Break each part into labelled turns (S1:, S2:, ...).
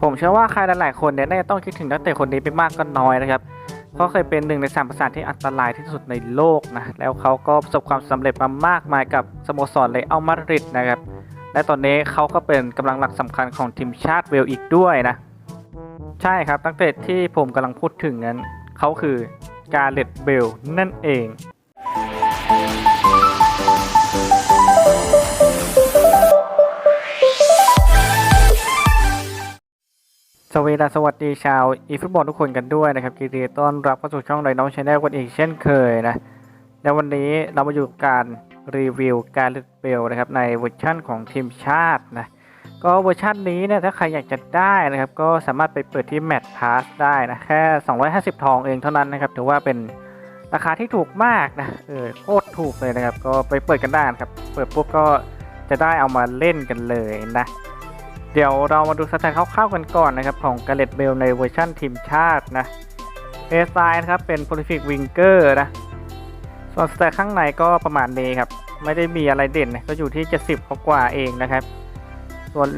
S1: ผมเชื่อว่าใครหลายๆคนเนี่ยน่าจะต้องคิดถึงนักเตะคนนี้ไปมากก็น้อยนะครับเขาเคยเป็นหนึ่งในสามประสานที่อันตรายที่สุดในโลกนะแล้วเขาก็ประสบความสำเร็จมามากมายกับสโมสรเลอัลมาดริดนะครับและตอนนี้เขาก็เป็นกำลังหลักสำคัญของทีมชาติเวลอีกด้วยนะ ใช่ครับนักเตะที่ผมกำลังพูดถึงนั้นเขาคือการเลตเบลนั่นเอง สวีดัสวัสดีชาวอีฟุตบอลทุกคนกันด้วยนะครับยินดีต้อนรับเข้าสู่ช่องไรน้องชาแนลกันอีกเช่นเคยนะในวันนี้เรามาอยู่กับการรีวิวการเลดเบลนะครับในเวอร์ชั่นของทีมชาตินะก็เวอร์ชันนี้เนี่ยถ้าใครอยากจะได้นะครับก็สามารถไปเปิดที่แมตช์พาสได้นะแค่ 250 ทองเองเท่านั้นนะครับถือว่าเป็นราคาที่ถูกมากนะเออโคตรถูกเลยนะครับก็ไปเปิดกันได้นะครับเปิดปุ๊บก็จะได้เอามาเล่นกันเลยนะ เดี๋ยวเรามาดูสแตทคร่าวๆกันก่อนนะครับ ของกาเลตเบลในเวอร์ชั่นทีมชาตินะเอสไน์นะครับ เป็น prolific winger นะ ส่วนสแตทข้างในก็ประมาณนี้ครับ ไม่ได้มีอะไรเด่นนะก็อยู่ที่ 70 กว่าเองนะครับ ส่วน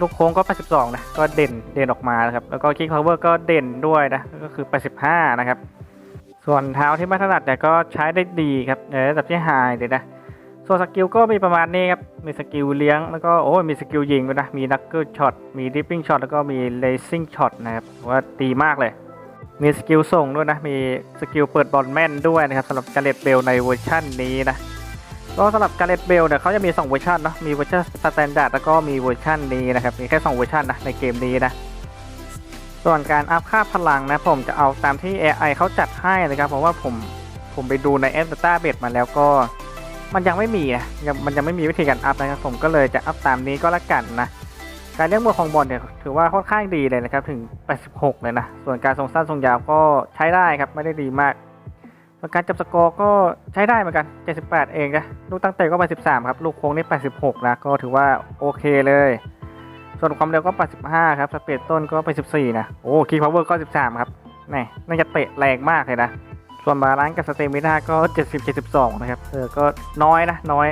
S1: ลูกโค้งก็ 82 นะ ก็เด่นเด่นออกมานะครับ แล้วก็ kick power ก็เด่นด้วยนะ ก็คือ 85 นะครับ ส่วนเท้าที่ไม่ถนัดแต่ยก็ใช้ได้ดีครับในระดับที่ไฮเลยนะ ส่วนสกิลก็มีประมาณนี้ครับ มีสกิลเลี้ยง แล้วก็โอ้มีสกิลยิงด้วยนะ มีนักเกิลช็อต มีดิปปิ้งช็อต แล้วก็มีเลซิ่งช็อตนะครับว่าดีมากเลย มีสกิลส่งด้วยนะ มีสกิลเปิดบอลแม่นด้วยนะครับสำหรับการเลตเบลในเวอร์ชั่นนี้นะ ก็สำหรับการเลตเบลเนี่ยเขาจะมี 2 เวอร์ชันเนาะ มีเวอร์ชันสแตนดาร์ดแล้วก็มีเวอร์ชันนี้นะครับ มีแค่ 2 เวอร์ชันนะในเกมนี้นะ ส่วนการอัพค่าพลังนะผมจะเอาตามที่ AI เขาจัดให้นะครับ เพราะว่าผมผมไปดูในแอป d a t a b a s e มาแล้วก็ มันยังไม่มีนะมันยังไม่มีวิธีการอัพนะครับผมก็เลยจะอัพตามนี้ก็แล้วกันนะการเลี้ยงบอของบอลเนี่ยถือว่าค่อนข้างดีเลยนะครับถึง 86 เลยนะส่วนการทรงสั้นทรงยาวก็ใช้ได้ครับไม่ได้ดีมากส่วนการจับสกอร์ก็ใช้ได้เหมือนกัน 78 เองนะลูกตั้งเตะก็ 83 ครับลูกโค้งนี่ 86 นะก็ถือว่าโอเคเลย ส่วนความเร็วก็ 85 ครับสเปดต้นก็ 84 นะโอ้คีย์พาวเวอร์ก็ 13 ครับนี่น่าจะเตะแรงมากเลยนะ ส่วนบาลานซ์กับสเตมิน่าก็ 70 72 นะครับ เออ ก็น้อยนะ น้อย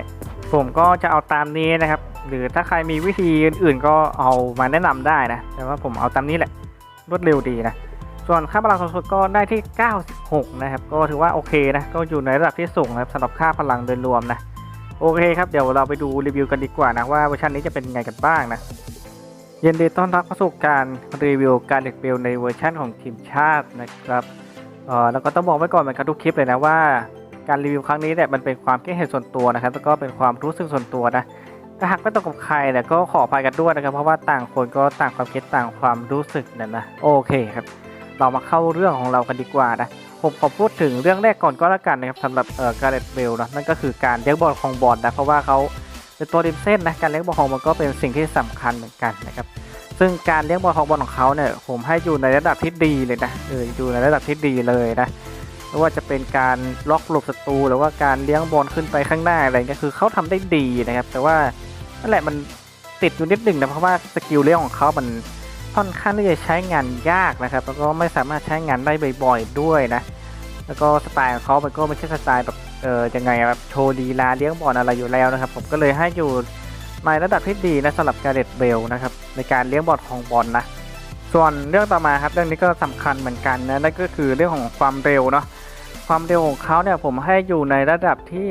S1: ผมก็จะเอาตามนี้นะครับ หรือถ้าใครมีวิธีอื่นๆ ก็เอามาแนะนำได้นะ แต่ว่าผมเอาตามนี้แหละ รวดเร็วดีนะ ส่วนค่าพลังสูงสุดก็ได้ที่ 96 นะครับ ก็ถือว่าโอเคนะ ก็อยู่ในระดับที่สูงนะครับสำหรับค่าพลังโดยรวมนะ โอเคครับ เดี๋ยวเราไปดูรีวิวกันดีกว่านะว่าเวอร์ชันนี้จะเป็นยังไงกันบ้างนะยินดีต้อนรับเข้าสู่การรีวิวการเล็กเบลในเวอร์ชันของทีมชาตินะครับ เออแล้วก็ต้องบอกไว้ก่อนเหมือนกันทุกคลิปเลยนะว่าการรีวิวครั้งนี้เนี่ยมันเป็นความคิดเห็นส่วนตัวนะครับแล้วก็เป็นความรู้สึกส่วนตัวนะถ้าหากไม่ตรงกับใครเนี่ยก็ขออภัยกันด้วยนะครับเพราะว่าต่างคนก็ต่างความคิดต่างความรู้สึกนั่นนะโอเคครับ เรามาเข้าเรื่องของเรากันดีกว่านะผมขอพูดถึงเรื่องแรกก่อนก็แล้วกันนะครับสำหรับเอ่อการ์เลตเบลนะนั่นก็คือการเลี้ยงบอลของบอลนะเพราะว่าเขาเป็นตัวริมเส้นนะการเลี้ยงบอลของมันก็เป็นสิ่งที่สำคัญเหมือนกันนะครับ ซึ่งการเลี้ยงบอลของบอลของเขาเนี่ยผมให้อยู่ในระดับที่ดีเลยนะเอออยู่ในระดับที่ดีเลยนะไม่ว่าจะเป็นการล็อกหลบศัตรูหรือว่าการเลี้ยงบอลขึ้นไปข้างหน้าอะไรเงี้ยคือเขาทำได้ดีนะครับ แต่ว่านั่นแหละมันติดอยู่นิดหนึ่งนะเพราะว่าสกิลเลี้ยงของเขามันค่อนข้างที่จะใช้งานยากนะครับแล้วก็ไม่สามารถใช้งานได้บ่อยๆด้วยนะแล้วก็สไตล์ของเขามันก็ไม่ใช่สไตล์แบบเออยังไงแบบโชว์ลีลาเลี้ยงบอลอะไรอยู่แล้วนะครับ ผมก็เลยให้อยู่ ในระดับที่ดีนะสำหรับการเด็ดเบลนะครับในการเลี้ยงบอลของบอลนะส่วนเรื่องต่อมาครับเรื่องนี้ก็สำคัญเหมือนกันนะนั่นก็คือเรื่องของความเร็วเนาะความเร็วของเขาเนี่ยผมให้อยู่ในระดับที่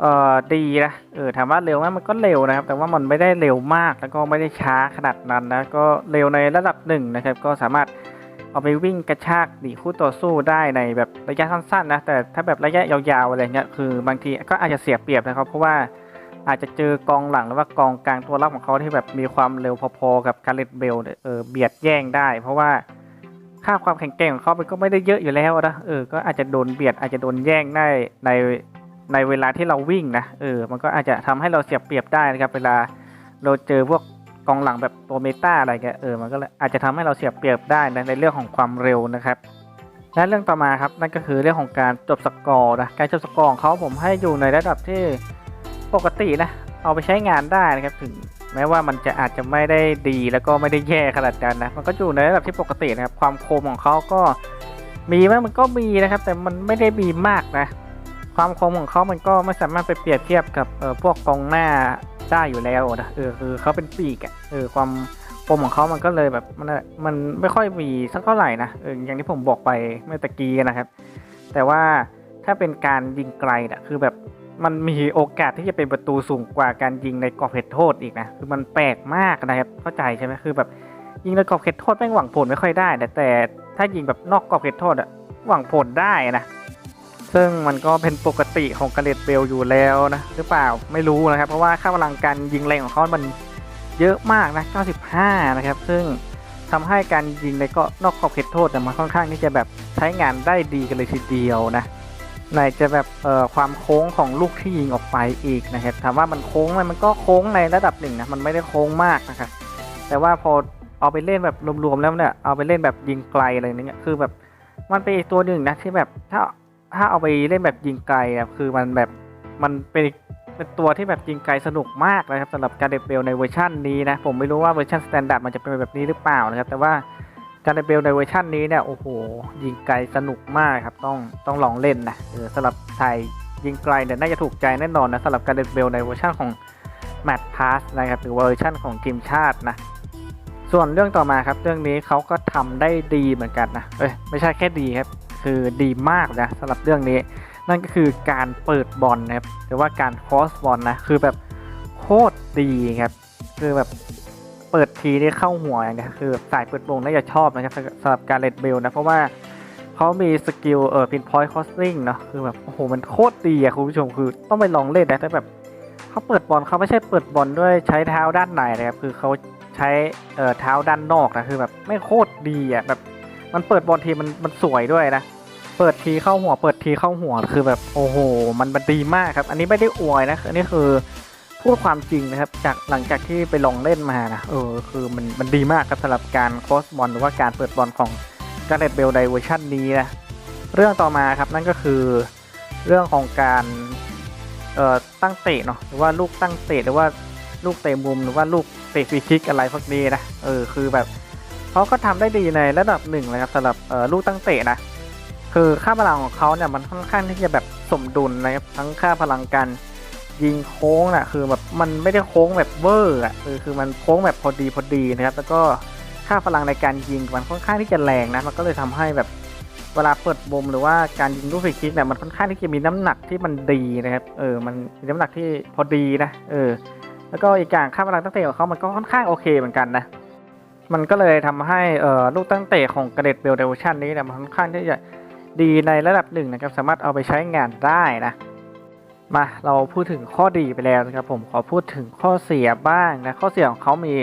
S1: เอ่อดีนะเออถามว่าเร็วไหมมันก็เร็วนะครับ แต่ว่ามันไม่ได้เร็วมากแล้วก็ไม่ได้ช้าขนาดนั้นนะก็เร็วในระดับหนึ่งนะครับ ก็สามารถเอาไปวิ่งกระชากหนีคู่ต่อสู้ได้ในแบบระยะสั้นๆนะแต่ถ้าแบบระยะยาวๆอะไรเงี้ยคือบางทีก็อาจจะเสียเปรียบนะครับ เพราะว่า อาจจะเจอกองหลังหรือว่ากองกลางตัวรับของเขาที่แบบมีความเร็วพอๆกับการเลตเบลเนี่ยเออเบียดแย่งได้ เพราะว่าค่าความแข็งแกร่งของเขามันก็ไม่ได้เยอะอยู่แล้วนะเออก็อาจจะโดนเบียดอาจจะโดนแย่งได้ในในเวลาที่เราวิ่งนะเออมันก็อาจจะทำให้เราเสียเปรียบได้นะครับเวลาเราเจอพวกกองหลังแบบตัวเมตาอะไรเงี้ยเออมันก็เลยอาจจะทำให้เราเสียเปรียบได้นะในเรื่องของความเร็วนะครับและเรื่องต่อมาครับนั่นก็คือเรื่องของการจบสกอร์นะการจบสกอร์ของเขาผมให้อยู่ในระดับที่ ปกตินะ เอาไปใช้งานได้นะครับถึงแม้ว่ามันจะอาจจะไม่ได้ดีแล้วก็ไม่ได้แย่ขนาดนั้นนะ มันก็อยู่ในระดับที่ปกตินะครับ ความคมของเขาก็มีไหมมันก็มีนะครับ แต่มันไม่ได้มีมากนะ ความคมของเขามันก็ไม่สามารถไปเปรียบเทียบกับเออพวกกองหน้าได้อยู่แล้วนะเออคือเขาเป็นปีกอะเออความปมของเขามันก็เลยแบบมันมันไม่ค่อยมีสักเท่าไหร่นะเอออย่างที่ผมบอกไปเมื่อตะกี้นะครับ แต่ว่าถ้าเป็นการยิงไกลนะคือแบบ มันมีโอกาสที่จะเป็นประตูสูงกว่าการยิงในกรอบเขตโทษอีกนะคือมันแปลกมากนะครับเข้าใจใช่ไหมคือแบบยิงในกรอบเขตโทษแม่หวังผลไม่ค่อยได้นะแต่ถ้ายิงแบบนอกกรอบเขตโทษอะหวังผลได้นะซึ่งมันก็เป็นปกติของกาเลตเบลอยู่แล้วนะหรือเปล่าไม่รู้นะครับ เพราะว่าค่าพลังการยิงแรงของเขามันเยอะมากนะ 95 นะครับ ซึ่งทำให้การยิงในก็นอกขอบเขตโทษเนี่ยมันค่อนข้างที่จะแบบใช้งานได้ดีกันเลยทีเดียวนะ ไหนจะแบบเอ่อความโค้งของลูกที่ยิงออกไปอีกนะครับถามว่ามันโค้งไหมมันก็โค้งในระดับหนึ่งนะมันไม่ได้โค้งมากนะครับแต่ว่าพอเอาไปเล่นแบบรวมๆแล้วเนี่ยเอาไปเล่นแบบยิงไกลอะไรอย่างเงี้ยคือแบบมันเป็นอีกตัวหนึ่งนะที่แบบถ้าถ้าเอาไปเล่นแบบยิงไกลอะคือมันแบบมันเป็นเป็นตัวที่แบบยิงไกลสนุกมากนะครับสำหรับการเดเบลในเวอร์ชันนี้นะผมไม่รู้ว่าเวอร์ชันสแตนดาร์ดมันจะเป็นแบบนี้หรือเปล่านะครับแต่ว่า การเดเบลในเวอร์ชันนี้เนี่ยโอ้โหยิงไกลสนุกมากครับต้องต้องลองเล่นนะเออสำหรับไทยยิงไกลเนี่ยน่าจะถูกใจแน่นอนนะสำหรับการเดเบลในเวอร์ชันของแมตพาสนะครับหรือเวอร์ชันของทีมชาตินะส่วนเรื่องต่อมาครับเรื่องนี้เขาก็ทำได้ดีเหมือนกันนะเอ้ยไม่ใช่แค่ดีครับคือดีมากนะสำหรับเรื่องนี้ นั่นก็คือการเปิดบอลนะครับหรือว่าการคอสบอลนะคือแบบโคตรดีครับคือแบบ เปิดทีนี่เข้าหัวอย่างเงี้ยคือสายเปิดวงน่าจะชอบนะครับสำหรับการเลดเบลนะ เพราะว่าเขามีสกิลเออพินพอยต์คอสซิ่งเนาะคือแบบโอ้โหมันโคตรดีอะคุณผู้ชมคือต้องไปลองเล่นนะแต่แบบเขาเปิดบอลเขาไม่ใช่เปิดบอลด้วยใช้เท้าด้านในนะครับคือเขาใช้เอ่อเท้าด้านนอกนะคือแบบไม่โคตรดีอะแบบมันเปิดบอลทีมันมันสวยด้วยนะเปิดทีเข้าหัว เปิดทีเข้าหัวคือแบบโอ้โห มันมันดีมากครับ อันนี้ไม่ได้อวยนะอันนี้คือ พูดความจริงนะครับ จากหลังจากที่ไปลองเล่นมานะเออคือมันมันดีมากครับสำหรับการโคสบอลหรือว่าการเปิดบอลของการเดดเบลในเวอร์ชันนี้นะเรื่องต่อมาครับนั่นก็คือเรื่องของการเอ่อตั้งเตะเนาะหรือว่าลูกตั้งเตะหรือว่าลูกเตะมุมหรือว่าลูกเตะฟรีคิกอะไรพวกนี้นะเออคือแบบเขาก็ทำได้ดีในระดับหนึ่งเลยครับสำหรับเอ่อลูกตั้งเตะนะคือค่าพลังของเขาเนี่ยมันค่อนข้างที่จะแบบสมดุลนะครับทั้งค่าพลังการ ยิงโค้งน่ะคือแบบมันไม่ได้โค้งแบบเวอร์อะคือคือมันโค้งแบบพอดีพอดีนะครับแล้วก็ค่าพลังในการยิงมันค่อนข้างที่จะแรงนะมันก็เลยทำให้แบบเวลาเปิดบมหรือว่าการยิงลูกฟรีคิกเนี่ยมันค่อนข้างที่จะมีน้ำหนักที่มันดีนะครับเออมันมีน้ำหนักที่พอดีนะเออแล้วก็อีกอย่างค่าพลังตั้งเตะของเขามันก็ค่อนข้างโอเคเหมือนกันนะมันก็เลยทำให้เอ่อลูกตั้งเตะของกระเด็ดเบลเดวชันนี้เนี่ยมันค่อนข้างที่จะดีในระดับหนึ่งนะครับสามารถเอาไปใช้งานได้นะ มาเราพูดถึงข้อดีไปแล้วนะครับผมขอพูดถึงข้อเสียบ้างนะข้อเสียของเขามี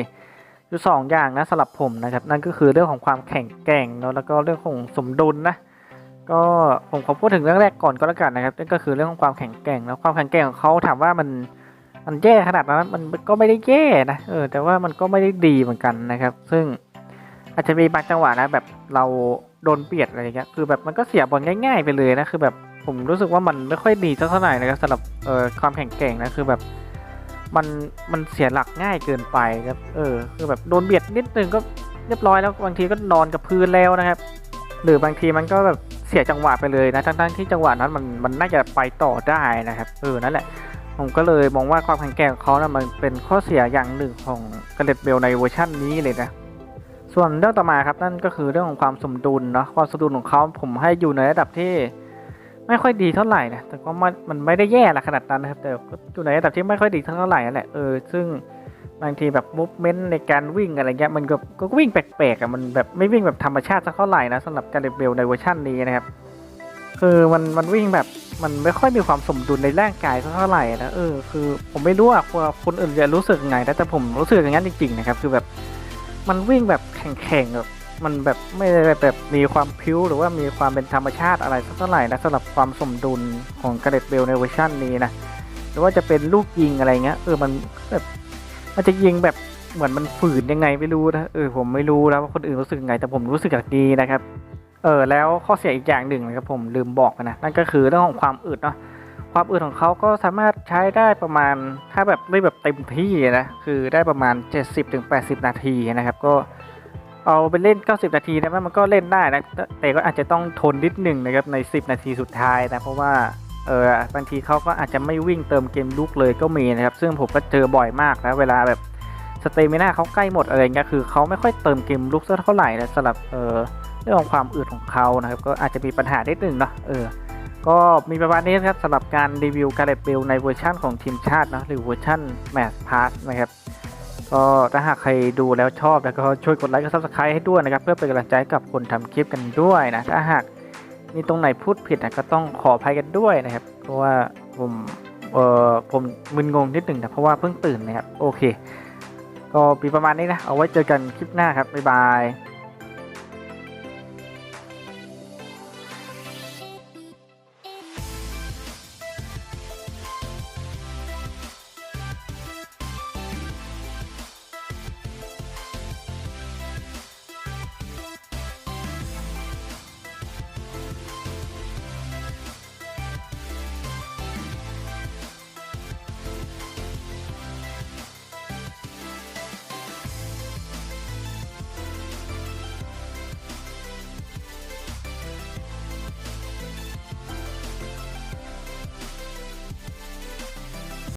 S1: อยู่สองอย่างนะสำหรับผมนะครับนั่นก็คือเรื่องของความแข็งแกร่งเนาะแล้วก็เรื่องของสมดุลนะก็ผมขอพูดถึงเรื่องแรกก่อนก็แล้วกันนะครับนั่นก็คือเรื่องของความแข็งแกร่งแล้วความแข็งแกร่งของเขาถามว่ามันมันแย่ขนาดนั้นมันก็ไม่ได้แย่นะเออแต่ว่ามันก็ไม่ได้ดีเหมือนกันนะครับ ซึ่งอาจจะมีบางจังหวะนะแบบเราโดนเบียดอะไรอย่างเงี้ยคือแบบมันก็เสียบอลง่าย ๆ ไปเลยนะคือแบบ ผมรู้สึกว่ามันไม่ค่อยดีเท่าไหร่นะครับสำหรับเอ่อความแข็งแกร่งนะคือแบบมันมันเสียหลักง่ายเกินไปครับ เออคือแบบโดนเบียดนิดนึงก็เรียบร้อยแล้วบางทีก็นอนกับพื้นแล้วนะครับ หรือบางทีมันก็แบบเสียจังหวะไปเลยนะทั้งๆที่จังหวะนั้นมันมันน่าจะไปต่อได้นะครับ เออนั่นแหละ ผมก็เลยมองว่าความแข็งแกร่งของเขานะมันเป็นข้อเสียอย่างหนึ่งของกระเด็ดเบลในเวอร์ชันนี้เลยนะส่วนเรื่องต่อมาครับนั่นก็คือเรื่องของความสมดุลเนาะความสมดุลของเขาผมให้อยู่ในระดับที่ ไม่ค่อยดีเท่าไหร่นะแต่ก็มันมันไม่ได้แย่ละขนาดนั้นนะครับ แต่ก็อยู่ในระดับที่ไม่ค่อยดีเท่าไหร่นั่นแหละเออซึ่งบางทีแบบมูฟเมนต์ในการวิ่งอะไรเงี้ยมันก็ก็วิ่งแปลกๆอะมันแบบไม่วิ่งแบบธรรมชาติสักเท่าไหร่นะสำหรับการเบลในเวอร์ชันนี้นะครับ คือมันมันวิ่งแบบมันไม่ค่อยมีความสมดุลในร่างกายสักเท่าไหร่นะเออคือผมไม่รู้ว่าคนอื่นจะรู้สึกไงนะแต่ผมรู้สึกอย่างนั้นจริงๆนะครับ คือแบบมันวิ่งแบบแข็งๆแบบ มันแบบไม่ได้แบบมีความพิ้วหรือว่ามีความเป็นธรรมชาติอะไรสักเท่าไหร่นะสำหรับความสมดุลของกระเด็ดเบลในเวอร์ชันนี้นะหรือว่าจะเป็นลูกยิงอะไรเงี้ยเออมันแบบมันจะยิงแบบเหมือนมันฝืนยังไงไม่รู้นะเออผมไม่รู้แล้วว่าคนอื่นรู้สึกไงแต่ผมรู้สึกอย่างดีนะครับเออแล้วข้อเสียอีกอย่างหนึ่งนะครับผมลืมบอกนะนั่นก็คือเรื่องของความอึดเนาะความอึดของเขาก็สามารถใช้ได้ประมาณถ้าแบบไม่แบบเต็มที่นะคือได้ประมาณ 70-80 นาทีนะครับ ก็ เอาไปเล่น 90 นาทีนะมันก็เล่นได้นะแต่ก็อาจจะต้องทนนิดหนึ่งนะครับใน 10 นาทีสุดท้ายนะเพราะว่าเออบางทีเขาก็อาจจะไม่วิ่งเติมเกมลุกเลยก็มีนะครับ ซึ่งผมก็เจอบ่อยมากนะเวลาแบบสเตมิน่าเขาใกล้หมดอะไรเงี้ยคือเขาไม่ค่อยเติมเกมลุกสักเท่าไหร่นะสำหรับเออเรื่องของความอืดของเขานะครับ ก็อาจจะมีปัญหานิดหนึ่งเนาะเออก็มีประมาณนี้นะครับสำหรับการรีวิวการเลตเบลในเวอร์ชั่นของทีมชาตินะหรือเวอร์ชั่นแมสพาสนะครับ ก็ถ้าหากใครดูแล้วชอบแล้วก็ช่วยกดไลค์กับซับสไครต์ให้ด้วยนะครับ เพื่อเป็นกำลังใจกับคนทำคลิปกันด้วยนะ ถ้าหากมีตรงไหนพูดผิดนะก็ต้องขออภัยกันด้วยนะครับ เพราะว่าผมเออผมมึนงงนิดหนึ่งนะเพราะว่าเพิ่งตื่นนะครับ โอเค ก็ปีประมาณนี้นะ เอาไว้เจอกันคลิปหน้าครับบ๊ายบาย